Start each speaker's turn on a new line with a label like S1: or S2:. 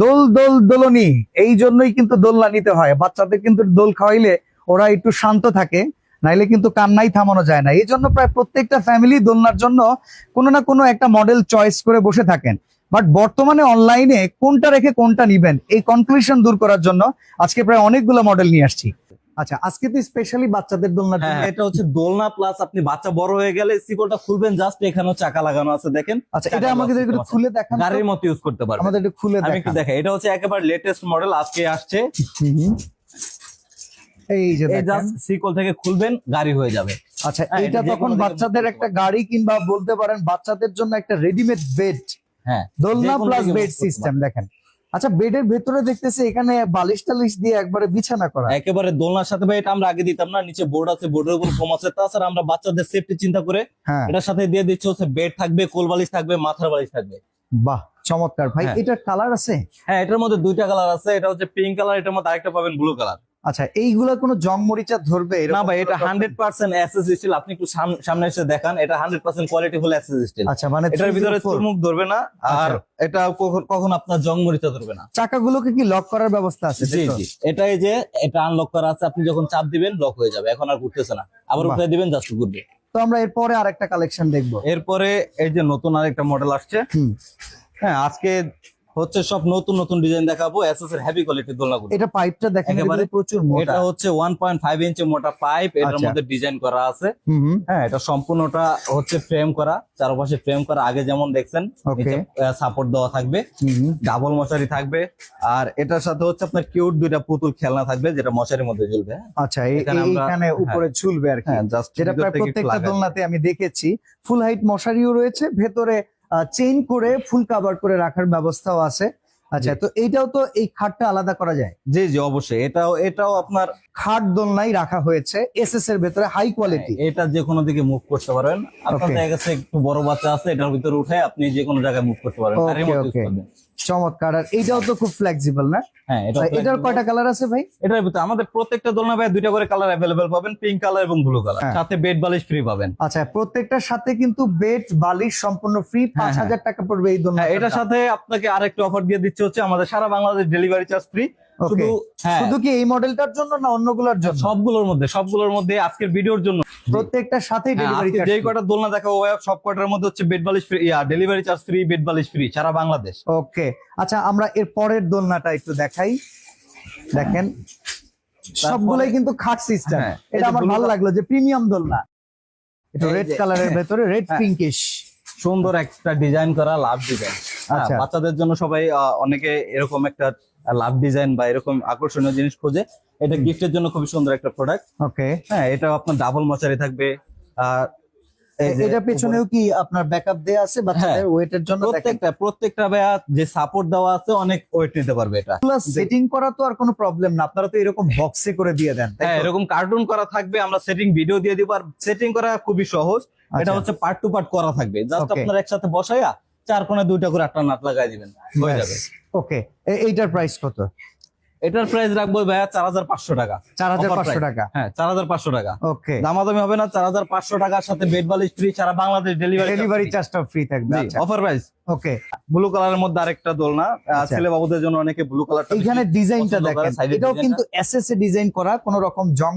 S1: দোল দোল দোলনি, এই জন্যই কিন্তু দোলনা নিতে হয়। বাচ্চাদের কিন্তু দোল খাওয়াইলে ওরা একটু শান্ত থাকে, নাইলে কিন্তু কান্নাই থামানো যায় না। এই জন্য প্রায় প্রত্যেকটা ফ্যামিলি দোলনার জন্য কোনো না কোনো একটা মডেল চয়েস করে বসে থাকেন। বাট বর্তমানে অনলাইনে কোনটা রেখে কোনটা নিবেন, এই কনক্লুশন দূর করার জন্য আজকে প্রায় অনেকগুলো মডেল নিয়ে আসছি। আচ্ছা আজকে তো স্পেশালি বাচ্চাদের দোলনার
S2: হ্যাঁ
S1: জন্য
S2: এটা হচ্ছে দোলনা প্লাস আপনি বাচ্চা বড় হয়ে গেলে সিকলটা খুলবেন জাস্ট এখানেও চাকা লাগানো আছে দেখেন।
S1: আচ্ছা এটা আমাকে একটু খুলে দেখান
S2: গাড়ির মতো ইউজ করতে পারবেন।
S1: আমাদের একটু খুলে
S2: আমি একটু দেখাই এটা হচ্ছে একেবারে লেটেস্ট মডেল আজকে আসছে।
S1: এই যে দেখেন।
S2: সিকল থেকে খুলবেন গাড়ি হয়ে যাবে।
S1: আচ্ছা
S2: হ্যাঁ,
S1: এটা তখন বাচ্চাদের একটা গাড়ি কিংবা বলতে পারেন বাচ্চাদের জন্য একটা রেডিমেড বেড
S2: হ্যাঁ
S1: দোলনা প্লাস বেড সিস্টেম দেখেন। আচ্ছা বেডের ভেতরে দেখতেছি এখানে বালিশ টালিশ দিয়ে একবারে বিছানা করা।
S2: একেবারে দোলনার সাথে ভাই এটা আমরা আগে দিতাম না নিচে বোর্ড আছে বোর্ডের উপর কম আছে। তাছাড়া আমরা বাচ্চাদের সেফটি চিন্তা করে
S1: হ্যাঁ।
S2: এটার সাথে দিয়ে দিচ্ছি হচ্ছে বেড থাকবে কোল বালিশ থাকবে মাথার বালিশ থাকবে।
S1: বাহ চমৎকার। ভাই
S2: হ্যাঁ।
S1: এটার কালার আছে?
S2: হ্যাঁ এটার মধ্যে দুইটা কালার আছে এটা হচ্ছে পিঙ্ক কালার এটার মধ্যে আরেকটা পাবেন ব্লু কালার
S1: আচ্ছা এইগুলা কোনো জং মরিচা ধরবে
S2: না ভাই এটা হান্ড্রেড পার্সেন্ট এসএস স্টিল আপনি একটু সামনে এসে দেখান এটা hundred percent quality full SS steel
S1: আচ্ছা মানে
S2: এটার ভিতরে
S1: 304
S2: ধরবে না আর
S1: আচ্ছা।
S2: এটা কখন কখন আপনার জং মরিচা ধরবে না।
S1: চাকাগুলোকে কি লক করার ব্যবস্থা আছে
S2: জি? জি। এটাই যে এটা আনলক করা আছে আপনি যখন চাপ দিবেন লক হয়ে যাবে। এখন আর ঘুরতেছে না। আবার
S1: বাহ।
S2: উঠে দিবেন জাস্ট ঘুরবে।
S1: তো আমরা এরপরে আরেকটা কালেকশন দেখব।
S2: এরপরে এই যে নতুন আরেকটা মডেল আসছে। হ্যাঁ আজকে হচ্ছে সব নতুন নতুন ডিজাইন দেখাবো এসএস এর হেভি কোয়ালিটির দোলনাগুলো।
S1: এটা পাইপটা দেখেন
S2: একেবারে
S1: প্রচুর মোটা।
S2: এটা হচ্ছে ওয়ান পয়েন্ট ফাইভ ইঞ্চি মোটা পাইপ এটার
S1: আচ্ছা।
S2: মধ্যে ডিজাইন করা আছে। হ্যাঁ এটা সম্পূর্ণটা হচ্ছে ফ্রেম করা চারপাশে ফ্রেম করা। আগে যেমন দেখছেন. সাপোর্ট দেওয়া থাকবে। ডাবল মশারি থাকবে। আর এটার সাথে হচ্ছে আপনার কিউট দুইটা পুতুল খেলনা থাকবে যেটা মশারির মধ্যে ঝুলবে। হ্যাঁ?
S1: আচ্ছা
S2: এখানে
S1: এইখানে উপরে ঝুলবে আর কি।
S2: হ্যাঁ
S1: যেটা প্রায় প্রত্যেকটা দোলনাতে আমি দেখেছি। ফুল হাইট মশারিও রয়েছে ভেতরে চেইন করে ফুল কাভার করে রাখার ব্যবস্থাও আছে। আচ্ছা তো এইটাও তো এই খাটটা আলাদা করা যায়?
S2: জি জি অবশ্যই। এটাও এটাও আপনার
S1: খাট দোলনাই রাখা হয়েছে এসএস এর ভেতরে হাই কোয়ালিটি
S2: এটা যে কোনো দিকে মুভ করতে পারেন। আপনার কাছে একটু বড় বাচ্চা আছে এটার ভিতরে উঠে আপনি যে কোনো জায়গায় মুভ করতে পারবেন
S1: চমৎকার। আর এইটাও তো খুব ফ্লেক্সিবল না?
S2: হ্যাঁ
S1: এটার কয়টা কালার আছে ভাই?
S2: এটার ভিতরে আমাদের প্রত্যেকটা দোলনা ভাই দুইটা করে কালার অ্যাভেলেবেল পাবেন পিঙ্ক কালার এবং ব্লু কালার
S1: হ্যাঁ।
S2: সাথে বেড বালিশ ফ্রি পাবেন।
S1: আচ্ছা প্রত্যেকটার সাথে কিন্তু বেড বালিশ সম্পূর্ণ ফ্রি পাঁচ
S2: হ্যাঁ।
S1: হাজার টাকা পড়বে এই দোলনা
S2: হ্যাঁ এটার সাথে আপনাকে আরেকটা অফার দিয়ে দিচ্ছে হচ্ছে আমাদের সারা বাংলাদেশ ডেলিভারি চার্জ ফ্রি শুধু হ্যাঁ।
S1: শুধু কি এই মডেলটার জন্য না অন্যগুলোর জন্য?
S2: সবগুলোর মধ্যে সবগুলোর মধ্যে আজকের ভিডিওর জন্য।
S1: প্রত্যেকটার সাথে
S2: হ্যাঁ,
S1: ডেলিভারি
S2: আজকে যেই কটা দোলনা দেখাবো ভাই, সব কটার মধ্যে হচ্ছে বেড বালিশ free yeah delivery charge free bed বালিশ ফ্রি সারা বাংলাদেশ।
S1: ওকে আচ্ছা আমরা এর পরের দোলনাটা একটু দেখাই। দেখেন সবগুলাই কিন্তু খাট সিস্টেম
S2: হ্যাঁ,
S1: এটা আমার ভালো লাগল যে প্রিমিয়াম দোলনা। এটা রেড কালারের
S2: হ্যাঁ।
S1: ভেতরে রেড। পিঙ্কিশ
S2: সুন্দর একটা ডিজাইন করা লাভ ডিজাইন
S1: আচ্ছা।
S2: বাচ্চাদের জন্য সবাই অনেকে এরকম একটা লাভ ডিজাইন বা এরকম আকর্ষণীয় জিনিস খোঁজে এটা গিফটের জন্য খুবই সুন্দর একটা প্রোডাক্ট
S1: ওকে
S2: হ্যাঁ এটা আপনার ডাবল মশারি থাকবে। আর
S1: এটা পেছনেও কি আপনার ব্যাকআপ দেয়া আছে বাচ্চাদের ওয়েটের জন্য
S2: প্রত্যেকটা প্রত্যেকটা ভাইয়া যে সাপোর্ট দেওয়া আছে অনেক ওয়েট নিতে পারবে এটা।
S1: প্লাস সেটিং করা তো আর কোনো প্রবলেম না আপনারা তো এরকম বক্সে করে দিয়ে দেন
S2: হ্যাঁ এরকম কার্টুন করা থাকবে আমরা সেটিং ভিডিও দিয়ে দিব আর সেটিং করা খুবই সহজ। এটা
S1: আচ্ছা।
S2: হচ্ছে পার্ট টু পার্ট করা থাকবে। জাস্ট. আপনার একসাথে বসাইয়া চার কোণে দুইটা করে আটটা নাট লাগাই দিবেন হয়ে যাবে।
S1: ওকে। এইটার প্রাইস কত?
S2: এটার প্রাইস রাখব ভাইয়া চার হাজার পাঁচশো টাকা।
S1: চার হাজার পাঁচশো। টাকা?
S2: হ্যাঁ চার হাজার পাঁচশো টাকা।
S1: ওকে।
S2: দামাদামি হবে না চার হাজার পাঁচশো টাকার সাথে বেড বালিশ ফ্রি সারা বাংলাদেশ ডেলিভারি
S1: ডেলিভারি চার্জটা ফ্রি থাকবে আচ্ছা।
S2: Offer price
S1: okay.
S2: ব্লু কালারের মধ্যে আরেকটা দোলনা
S1: আচ্ছা।
S2: ছেলে বাবুদের জন্য অনেকে ব্লু কালার
S1: এখানে ডিজাইনটা দেখেন। এটাও কিন্তু এসএস এ ডিজাইন করা কোন রকম জং